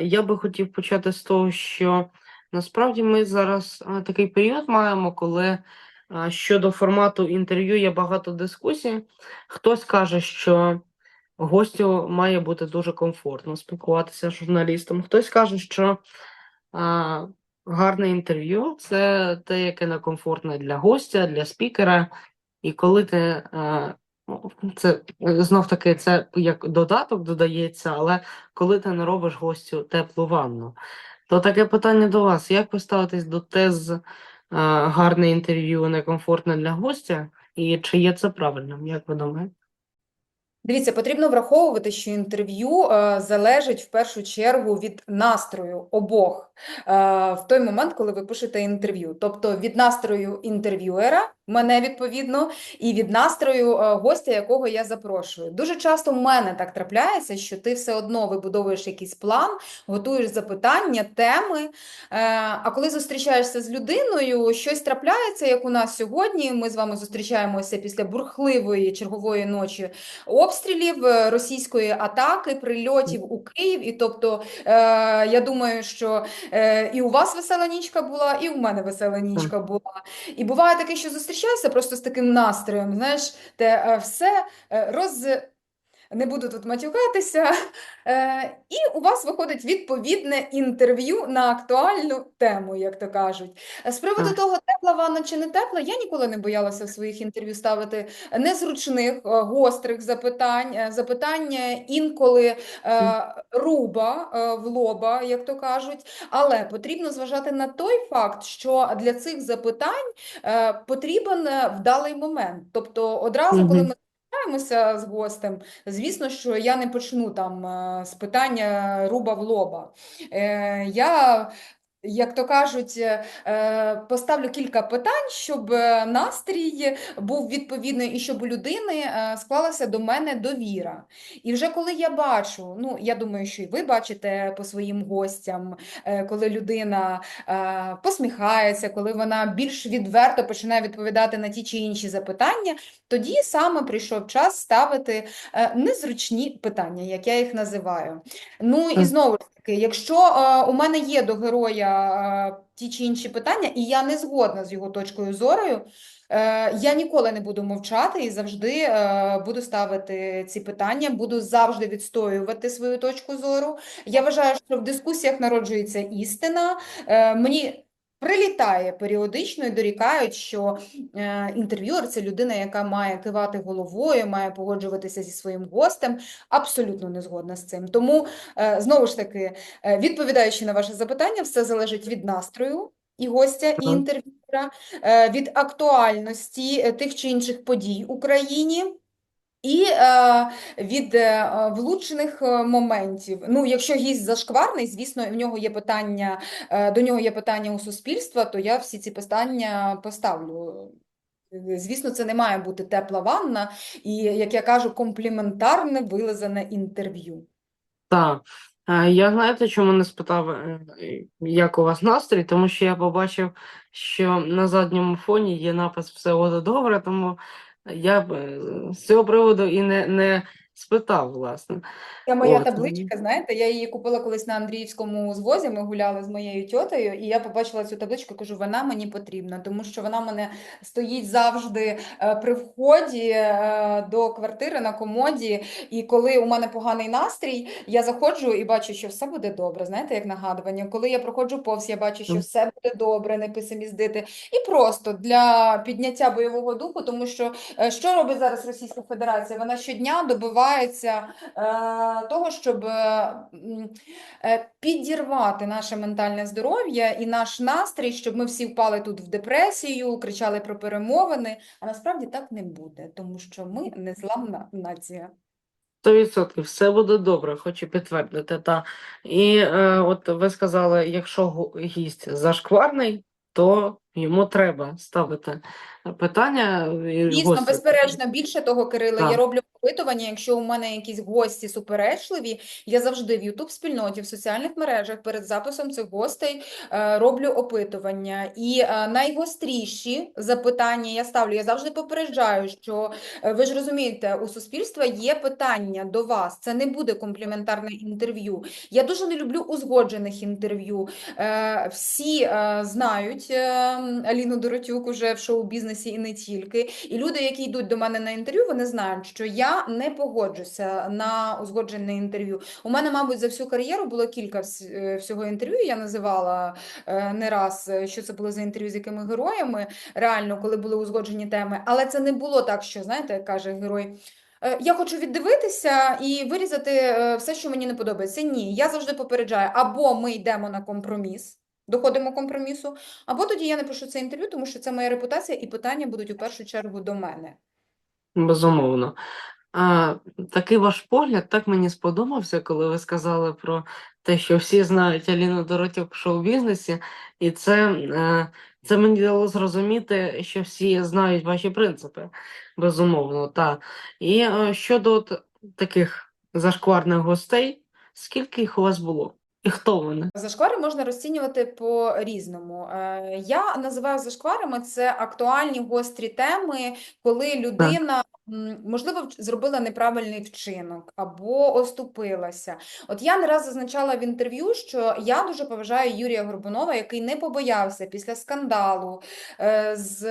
Я би хотів почати з того, що насправді ми зараз такий період маємо, коли щодо формату інтерв'ю є багато дискусій. Хтось каже, що гостю має бути дуже комфортно спілкуватися з журналістом. Хтось каже, що а, гарне інтерв'ю це те, яке не комфортне для гостя, для спікера. І коли ти а, це знов таки це як додаток додається, але коли ти не робиш гостю теплу ванну. То таке питання до вас: як ви ставитесь до тез а, гарне інтерв'ю некомфортне для гостя, і чи є це правильним? Як ви думаєте? Дивіться, потрібно враховувати, що інтерв'ю е, залежить в першу чергу від настрою обох е, в той момент, коли ви пишете інтерв'ю. Тобто від настрою інтерв'юера, мене відповідно, і від настрою е, гостя, якого я запрошую. Дуже часто в мене так трапляється, що ти все одно вибудовуєш якийсь план, готуєш запитання, теми. Е, а коли зустрічаєшся з людиною, щось трапляється, як у нас сьогодні. Ми з вами зустрічаємося після бурхливої чергової ночі обстрілів, е, російської атаки, прильотів у Київ. І тобто, я думаю, що і у вас весела нічка була, і у мене весела нічка була. І буває таке, що зустрічаєшся просто з таким настроєм, знаєш, те е, все е, роз. Не буду тут матюкатися. Е, і у вас виходить відповідне інтерв'ю на актуальну тему, як то кажуть. З приводу того, тепла ванна чи не тепла, я ніколи не боялася в своїх інтерв'ю ставити незручних, е, гострих запитань, е, запитання інколи руба в лоба, як то кажуть. Але потрібно зважати на той факт, що для цих запитань потрібен вдалий момент. Тобто, одразу, коли ми зустрічаємося з гостем, звісно, що я не почну там е, з питання руба в лоба. Е, Я як то кажуть, е, е, поставлю кілька питань, щоб е, настрій був відповідний і щоб у людини склалася до мене довіра. І вже коли я бачу, ну я думаю, що і ви бачите по своїм гостям, коли людина посміхається, коли вона більш відверто починає відповідати на ті чи інші запитання, тоді саме прийшов час ставити незручні питання, як я їх називаю. Ну і знову ж таки, якщо е, у мене є до героя е, ті чи інші питання, і я не згодна з його точкою зорою, е, я ніколи не буду мовчати і завжди е, буду ставити ці питання, буду завжди відстоювати свою точку зору. Я вважаю, що в дискусіях народжується істина. Е, Мені прилітає періодично і дорікають, що е, інтерв'юер це людина, яка має кивати головою, має погоджуватися зі своїм гостем. Абсолютно не згодна з цим. Тому, е, знову ж таки, е, відповідаючи на ваше запитання, все залежить від настрою і гостя, і інтерв'юера, від актуальності тих чи інших подій в Україні. І е, від е, влучних е, моментів. Ну, якщо гість зашкварний, звісно, в нього є питання, е, до нього є питання у суспільства, то я всі ці питання поставлю. Звісно, це не має бути тепла ванна і, як я кажу, компліментарне вилизане інтерв'ю. Так. Е, Я знаєте, чому не спитав, е, як у вас настрій, тому що я побачив, що на задньому фоні є напис Все буде добре, тому я б е, з цього приводу і не, не спитав, власне. Це моя От. табличка, знаєте, я її купила колись на Андріївському звозі, ми гуляли з моєю тьотею, і я побачила цю табличку, кажу, вона мені потрібна, тому що вона мене стоїть завжди е, при вході е, до квартири на комоді, і коли у мене поганий настрій, я заходжу і бачу, що все буде добре, знаєте, як нагадування. Коли я проходжу повз, я бачу, що все буде добре, не песиміздити. І просто для підняття бойового духу, тому що е, що робить зараз Російська Федерація? Вона щодня добивається е, того, щоб е, е, підірвати наше ментальне здоров'я і наш настрій, щоб ми всі впали тут в депресію, кричали про перемовини. А насправді так не буде, тому що ми незламна нація. 100% все буде добре, хочу підтвердити. Та. І е, от ви сказали, якщо гість зашкварний, то Йому треба ставити питання і Дійсно, гості. безперечно, більше того, Кирило, я роблю опитування, якщо у мене якісь гості суперечливі, я завжди в youtube спільноті, в соціальних мережах перед записом цих гостей е, роблю опитування. І е, найгостріші запитання я ставлю. Я завжди попереджаю, що е, ви ж розумієте, у суспільства є питання до вас. Це не буде компліментарне інтерв'ю. Я дуже не люблю узгоджених інтерв'ю. Всі знають Аліну Доротюк уже в шоу-бізнесі і не тільки. І люди, які йдуть до мене на інтерв'ю, вони знають, що я не погоджуся на узгоджене інтерв'ю. У мене, мабуть, за всю кар'єру було кілька е, всього інтерв'ю. Я називала е, не раз, е, що це були за інтерв'ю з якими героями, реально, коли були узгоджені теми. Але це не було так, що, знаєте, каже герой. «Е, Я хочу віддивитися і вирізати все, що мені не подобається. Ні, я завжди попереджаю, або ми йдемо на компроміс, доходимо компромісу, або тоді я не пишу це інтерв'ю, тому що це моя репутація, і питання будуть у першу чергу до мене. Безумовно. А, такий ваш погляд так мені сподобався, коли ви сказали про те, що всі знають Аліну Доротюк в шоу-бізнесі, і це, е, це мені дало зрозуміти, що всі знають ваші принципи, безумовно, та. І е, щодо от таких зашкварних гостей, скільки їх у вас було? І хто вони? Зашквари можна розцінювати по-різному. Е, Я називаю зашкварами це актуальні гострі теми, коли людина, можливо, зробила неправильний вчинок або оступилася. От я не раз зазначала в інтерв'ю, що я дуже поважаю Юрія Горбунова, який не побоявся після скандалу е, з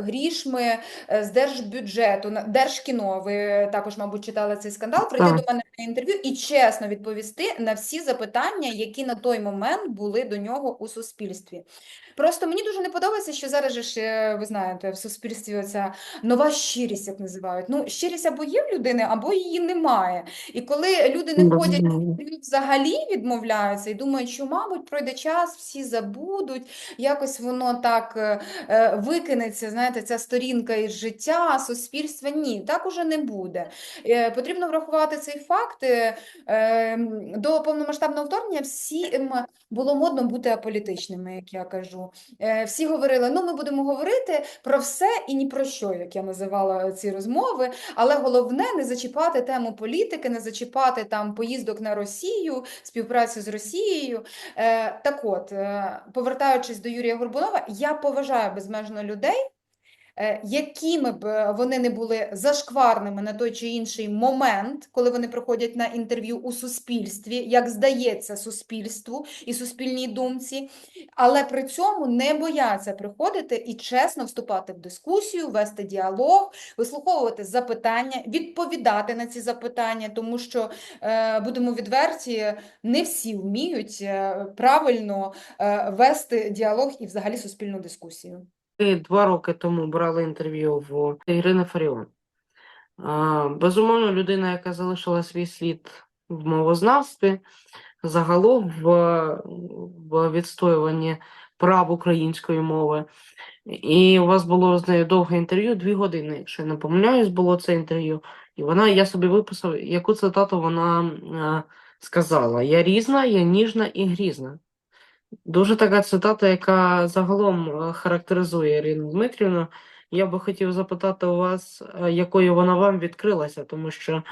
грішми е, з держбюджету, на- Держкіно, ви також, мабуть, читали цей скандал, прийти до мене на інтерв'ю і чесно відповісти на всі запитання, які на той момент були до нього у суспільстві. Просто мені дуже не подобається, що зараз же ж, е, ви знаєте, в суспільстві оця нова щирість, як називають. Ну, щирість або є в людини, або її немає. І коли люди не ходять взагалі відмовляються і думають, що, мабуть, пройде час, всі забудуть, якось воно так е, е, викинеться, знаєте, ця сторінка із життя, суспільства. Ні, так уже не буде. Е, Потрібно врахувати цей факт. Ем, До повномасштабного вторгнення всім було модно бути аполітичними, як я кажу. Всі говорили, ну ми будемо говорити про все і ні про що, як я називала ці розмови. Але головне не зачіпати тему політики, не зачіпати там поїздок на Росію, співпрацю з Росією. Е, Так от, е, повертаючись до Юрія Горбунова, я поважаю безмежно людей. Е, Якими б е, вони не були зашкварними на той чи інший момент, коли вони приходять на інтерв'ю у суспільстві, як здається суспільству і суспільній думці, але при цьому не бояться приходити і чесно вступати в дискусію, вести діалог, вислуховувати запитання, відповідати на ці запитання, тому що, е, будемо відверті, не всі вміють правильно вести діалог і взагалі суспільну дискусію. Ви два роки тому брали інтерв'ю в Ірини Фаріон. Безумовно, людина, яка залишила свій слід в мовознавстві, загалом в, в відстоюванні прав української мови. І у вас було з нею довге інтерв'ю, дві години, якщо я не помиляюсь, було це інтерв'ю. І вона, я собі виписав, яку цитату вона е, сказала: Я різна, я ніжна і грізна. Дуже така цитата, яка загалом е, характеризує Ірину Дмитрівну. Я би хотів запитати у вас, е, якою вона вам відкрилася, тому що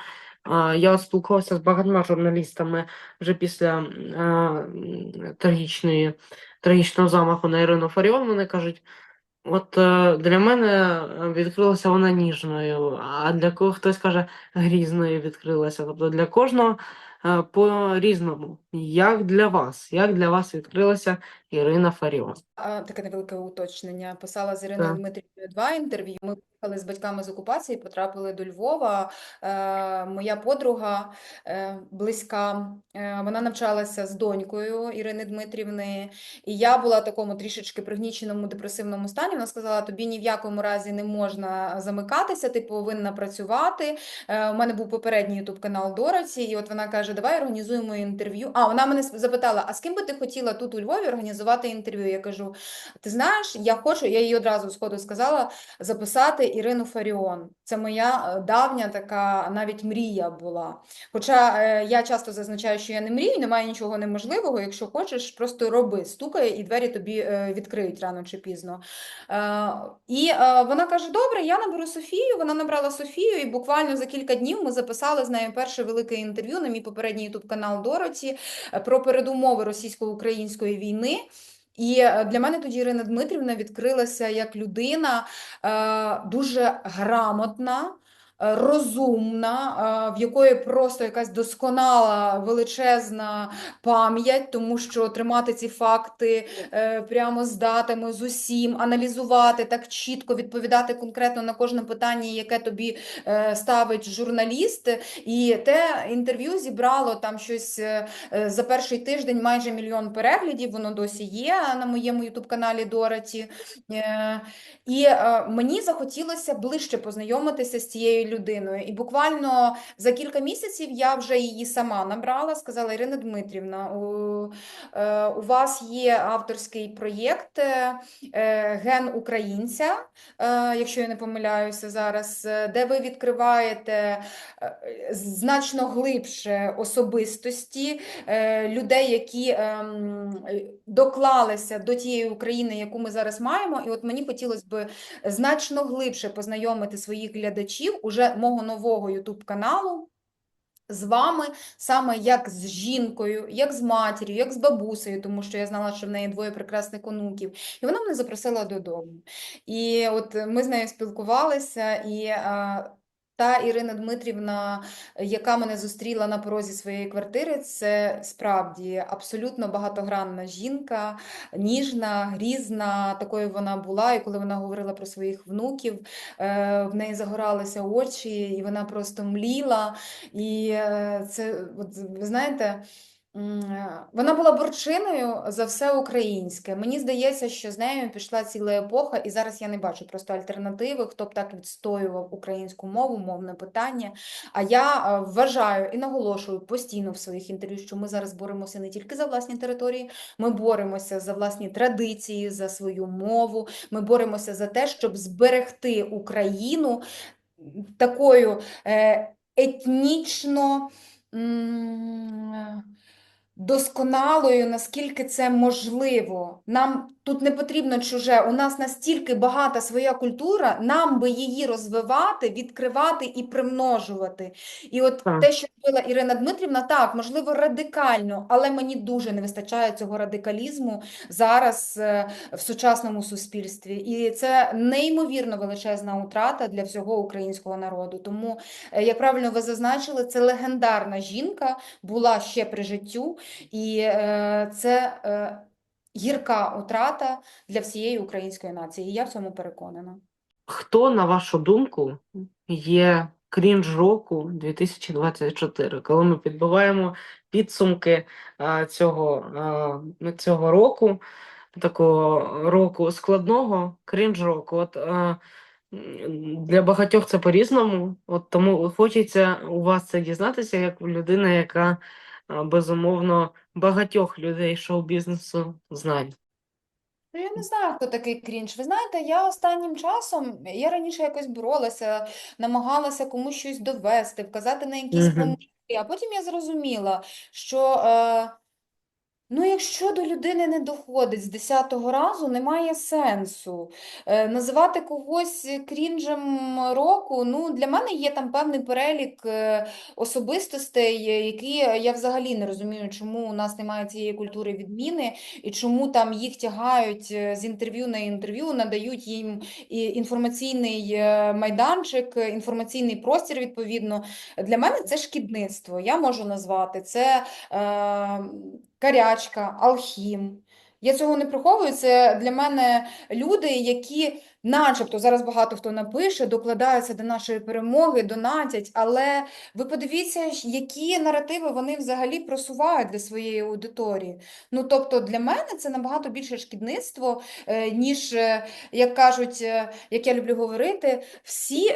е, я спілкувався з багатьма журналістами вже після е, трагічної, трагічного замаху на Ірину Фаріон. Вони кажуть, от е, для мене відкрилася вона ніжною, а для кого хтось каже грізною відкрилася. Тобто для кожного е, по-різному. Як для вас? Як для вас відкрилася Ірина Фаріон? А, Таке невелике уточнення. Писала з Іриною Так. Дмитрівною два інтерв'ю. Ми поїхали з батьками з окупації, потрапили до Львова. Е, моя подруга е, близька, е, вона навчалася з донькою Ірини Дмитрівни, і я була в такому трішечки пригніченому депресивному стані. Вона сказала: тобі ні в якому разі не можна замикатися, ти повинна працювати. Е, у мене був попередній ютуб канал Дороті, і от вона каже: Давай організуємо інтерв'ю. А вона мене запитала: а з ким би ти хотіла тут у Львові організувати? Організувати інтерв'ю. Я кажу: ти знаєш, я хочу, я їй одразу сходу сказала записати Ірину Фаріон. Це моя е, давня така навіть мрія була. Хоча е, я часто зазначаю, що я не мрію, немає нічого неможливого. Якщо хочеш, просто роби, стукає, і двері тобі е, відкриють рано чи пізно. І вона каже: Добре, я наберу Софію. Вона набрала Софію, і буквально за кілька днів ми записали з нею перше велике інтерв'ю на мій попередній ютуб канал Дороті про передумови російсько-української війни. І е, для мене тоді Ірина Дмитрівна відкрилася як людина е, дуже грамотна, розумна, е, в якої просто якась досконала величезна пам'ять, тому що тримати ці факти е, прямо з датами, з усім, аналізувати так чітко, відповідати конкретно на кожне питання, яке тобі е, ставить журналіст. І те інтерв'ю зібрало там щось е, е, за перший тиждень майже мільйон переглядів, воно досі є на моєму ютуб-каналі Дороті. Е, І е, мені захотілося ближче познайомитися з цією людиною. І буквально за кілька місяців я вже її сама набрала, сказала Ірина Дмитрівна, у, е, у вас є авторський проєкт е, е, Ген українця, якщо я не помиляюся зараз, де ви відкриваєте значно глибше особистості людей, які ем, доклалися до тієї України, яку ми зараз маємо. І от мені хотілося б значно глибше познайомити своїх глядачів уже мого нового Ютуб каналу. З вами саме як з жінкою, як з матір'ю, як з бабусею, тому що я знала, що в неї двоє прекрасних онуків, і вона мене запросила додому. І от ми з нею спілкувалися, і та Ірина Дмитрівна, яка мене зустріла на порозі своєї квартири, це справді абсолютно багатогранна жінка, ніжна, грізна, такою вона була. І коли вона говорила про своїх внуків, е, в неї загоралися очі, і вона просто мліла. І е, це, от, ви знаєте, вона була борчиною за все українське. Мені здається, що з нею пішла ціла епоха, і зараз я не бачу просто альтернативи, хто б так відстоював українську мову, мовне питання. А я е, вважаю і наголошую постійно в своїх інтерв'ю, що ми зараз боремося не тільки за власні території, ми боремося за власні традиції, за свою мову. Ми боремося за те, щоб зберегти Україну такою е, етнічно досконалою, наскільки це можливо. Нам тут не потрібно чуже. У нас настільки багата своя культура, нам би її розвивати, відкривати і примножувати. І от Так. те, що робила Ірина Дмитрівна, так, можливо, радикально, але мені дуже не вистачає цього радикалізму зараз е, в сучасному суспільстві. І це неймовірно величезна утрата для всього українського народу. Тому, е, як правильно ви зазначили, це легендарна жінка була ще при життю, і е, це е, гірка утрата для всієї української нації. І я в цьому переконана. Хто, на вашу думку, є крінж року 2024, коли ми підбиваємо підсумки а, цього, а, цього року, такого року складного, крінж року. От, а, для багатьох це по-різному, от тому хочеться у вас це дізнатися, як у людини, яка безумовно багатьох людей шоу-бізнесу знають. Ну, я не знаю, хто такий крінж. Ви знаєте, я останнім часом, я раніше якось боролася, намагалася комусь щось довести, вказати на якісь помилки, а потім я зрозуміла, що е, ну, якщо до людини не доходить з 10-го разу, немає сенсу. Е, називати когось крінжем року, ну, для мене є там певний перелік е, особистостей, е, які я взагалі не розумію, чому у нас немає цієї культури відміни і чому там їх тягають е, з інтерв'ю на інтерв'ю, надають їм інформаційний майданчик, інформаційний простір, відповідно. Для мене це шкідництво. Я можу назвати це е, карячка, алхім. Я цього не приховую. Це для мене люди, які, начебто, зараз багато хто напише, докладаються до нашої перемоги, донатять, але ви подивіться, які наративи вони взагалі просувають для своєї аудиторії. Ну, тобто, для мене це набагато більше шкідництво, е, ніж, е, як кажуть, е, як я люблю говорити, всі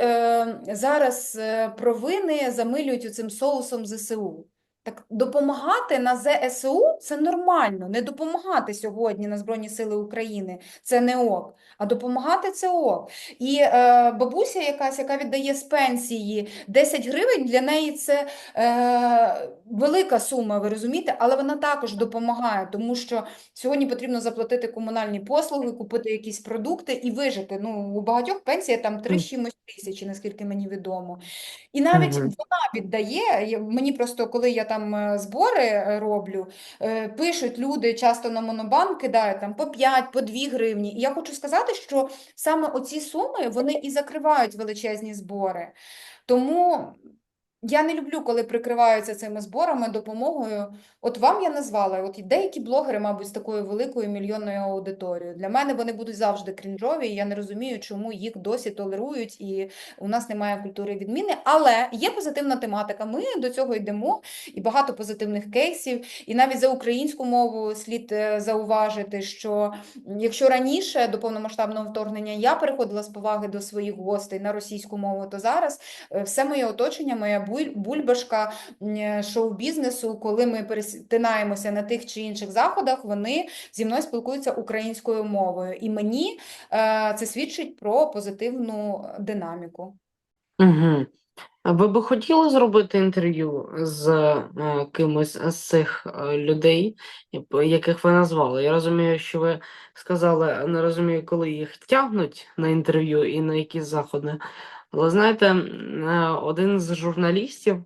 зараз провини замилюють цим соусом ЗСУ. Так допомагати на ЗСУ це нормально. Не допомагати сьогодні на Збройні Сили України це не ок, а допомагати це ок. І е, бабуся якась, яка віддає з пенсії 10 гривень, для неї це е, велика сума, ви розумієте, але вона також допомагає, тому що сьогодні потрібно заплатити комунальні послуги, купити якісь продукти і вижити. Ну, у багатьох пенсія там 3 чимось тисячі, наскільки мені відомо. І навіть вона віддає, мені просто, коли я там е, збори е, роблю, е, пишуть люди часто на Монобанк, кидають там по 5, по 2 гривні. І я хочу сказати, що саме оці суми, вони і закривають величезні збори. Тому я не люблю, коли прикриваються цими зборами, допомогою. От вам я назвала, от деякі блогери, мабуть, з такою великою мільйонною аудиторією. Для мене вони будуть завжди крінжові, і я не розумію, чому їх досі толерують, і у нас немає культури відміни. Але є позитивна тематика. Ми до цього йдемо, і багато позитивних кейсів. І навіть за українську мову слід е, зауважити, що якщо раніше до повномасштабного вторгнення я переходила з поваги до своїх гостей на російську мову, то зараз е, все моє оточення, моя бульбашка е, шоу-бізнесу, коли ми перетинаємося на тих чи інших заходах, вони зі мною спілкуються українською мовою. І мені е, це свідчить про позитивну динаміку. Угу. Ви би хотіли зробити інтерв'ю з е, кимось з цих е, людей, яких ви назвали? Я розумію, що ви сказали, не розумію, коли їх тягнуть на інтерв'ю і на які заходи. Але знаєте, е, один з журналістів,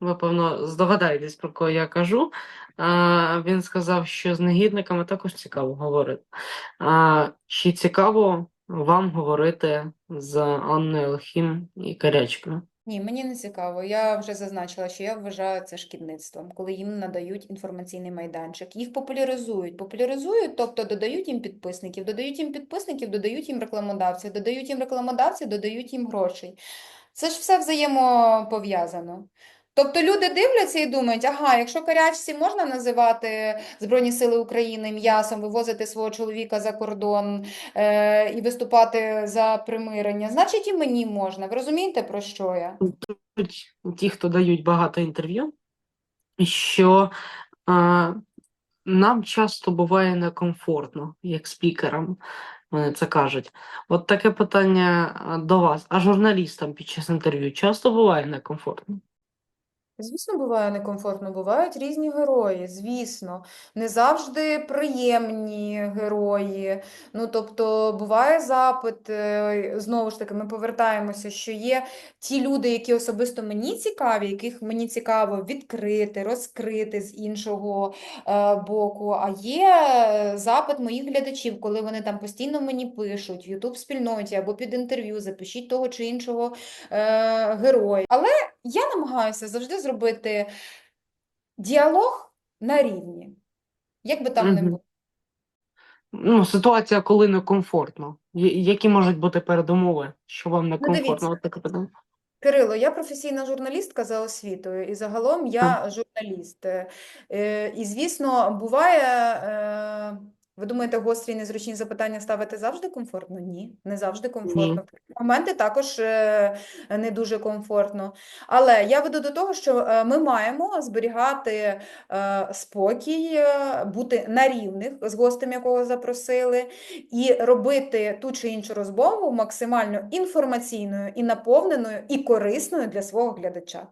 ви, певно, здогадаєтесь, про кого я кажу, е, він сказав, що з негідниками також цікаво говорити. Чи цікаво вам говорити з Анною Лхім і Карячкою? Ні, мені не цікаво. Я вже зазначила, що я вважаю це шкідництвом, коли їм надають інформаційний майданчик. Їх популяризують. Популяризують, тобто додають їм підписників, додають їм підписників, додають їм рекламодавців, додають їм рекламодавців, додають їм грошей. Це ж все взаємопов'язано. Тобто люди дивляться і думають, ага, якщо карячці можна називати Збройні Сили України м'ясом, вивозити свого чоловіка за кордон е, і виступати за примирення, значить і мені можна. Ви розумієте, про що я? Кажуть Ті, хто дають багато інтерв'ю, що а, нам часто буває некомфортно, як спікерам, вони це кажуть. От таке питання до вас. А журналістам під час інтерв'ю часто буває некомфортно? Звісно, буває некомфортно, бувають різні герої, звісно, не завжди приємні герої. Ну, тобто, буває запит, е, знову ж таки, ми повертаємося, що є ті люди, які особисто мені цікаві, яких мені цікаво відкрити, розкрити з іншого е, боку. А є е, запит моїх глядачів, коли вони там постійно мені пишуть в YouTube спільноті або під інтерв'ю, запишіть того чи іншого героя. Але я намагаюся завжди зробити діалог на рівні, як би там не було. Ну, ситуація, коли некомфортно. Я- Які можуть бути передумови, що вам Ну, некомфортно? От таке питання. Кирило, я професійна журналістка за освітою, і загалом я журналіст. Е, І, звісно, буває, е, ви думаєте, гострі і незручні запитання ставити завжди комфортно? Ні, не завжди комфортно. В такі моменти також е, не дуже комфортно. Але я веду до того, що е, ми маємо зберігати е, спокій, бути на рівних з гостем, якого запросили, і робити ту чи іншу розмову максимально інформаційною і наповненою, і корисною для свого глядача.